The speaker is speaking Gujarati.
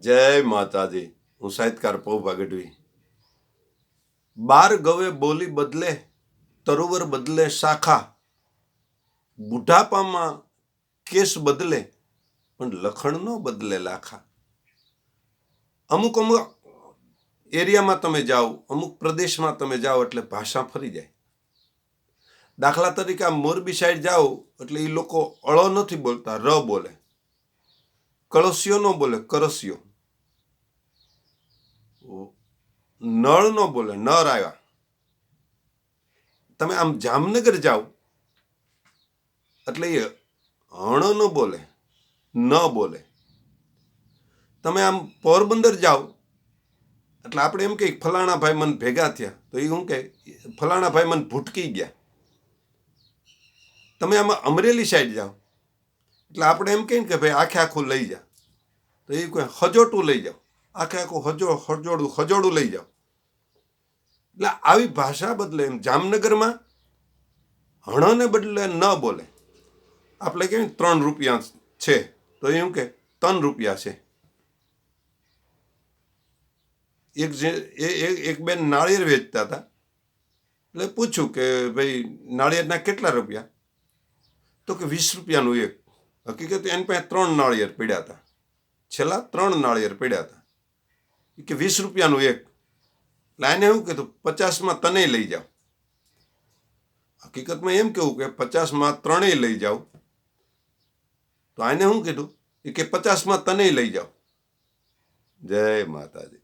જય માતાજી. હું સાહિત્યકાર પૌ ગઢવી બાર ગવે બોલી બદલે, તરુવર બદલે શાખા. બુઢાપામાં કેસ બદલે, પણ લખણ નો બદલે લાખા. અમુક અમુક એરિયામાં તમે જાઓ, અમુક પ્રદેશમાં તમે જાઓ, એટલે ભાષા ફરી જાય. દાખલા તરીકે આ મોરબી સાઈડ જાઓ, એટલે એ લોકો અળો નથી બોલતા, ર બોલે. કળસિયો નો બોલે કરસિયો નળ નો બોલે, નર આવ્યા. તમે આમ જામનગર જાઓ, એટલે એ હણ ન બોલે ન બોલે. તમે આમ પોરબંદર જાઓ, એટલે આપણે એમ કે ફલાણા ભાઈ મને ભેગા થયા, તો એ શું કે ફલાણા ભાઈ મન ભૂટકી ગયા. તમે આમાં અમરેલી સાઈડ જાઓ, એટલે આપણે એમ કહીએ કે ભાઈ આખે આખું લઈ જા તો એ કોઈ હજોટું લઈ જાઓ. આખે આખું હજો, હજોડું હજોડું લઈ જાઓ. એટલે આવી ભાષા બદલે એમ જામનગરમાં હણને બદલે ન બોલે. આપણે કેવી ત્રણ રૂપિયા છે, તો એમ કે ત્રણ રૂપિયા છે. એક જે એક બેન નાળિયેર વેચતા હતા. એટલે પૂછ્યું કે ભાઈ, નાળિયેરના કેટલા રૂપિયા? તો કે વીસ રૂપિયાનું એક. હકીકત એની પાસે ત્રણ નાળિયેર પડ્યા હતા. છેલ્લા ત્રણ નાળિયેર પીડ્યા હતા. કે વીસ રૂપિયાનું એક. એટલે શું કીધું પચાસમાં તને લઈ જાઓ. હકીકતમાં એમ કેવું કે પચાસમાં ત્રણેય લઈ જાઓ. તો આને શું કીધું? કે પચાસમાં તને લઈ જાઓ. જય માતાજી.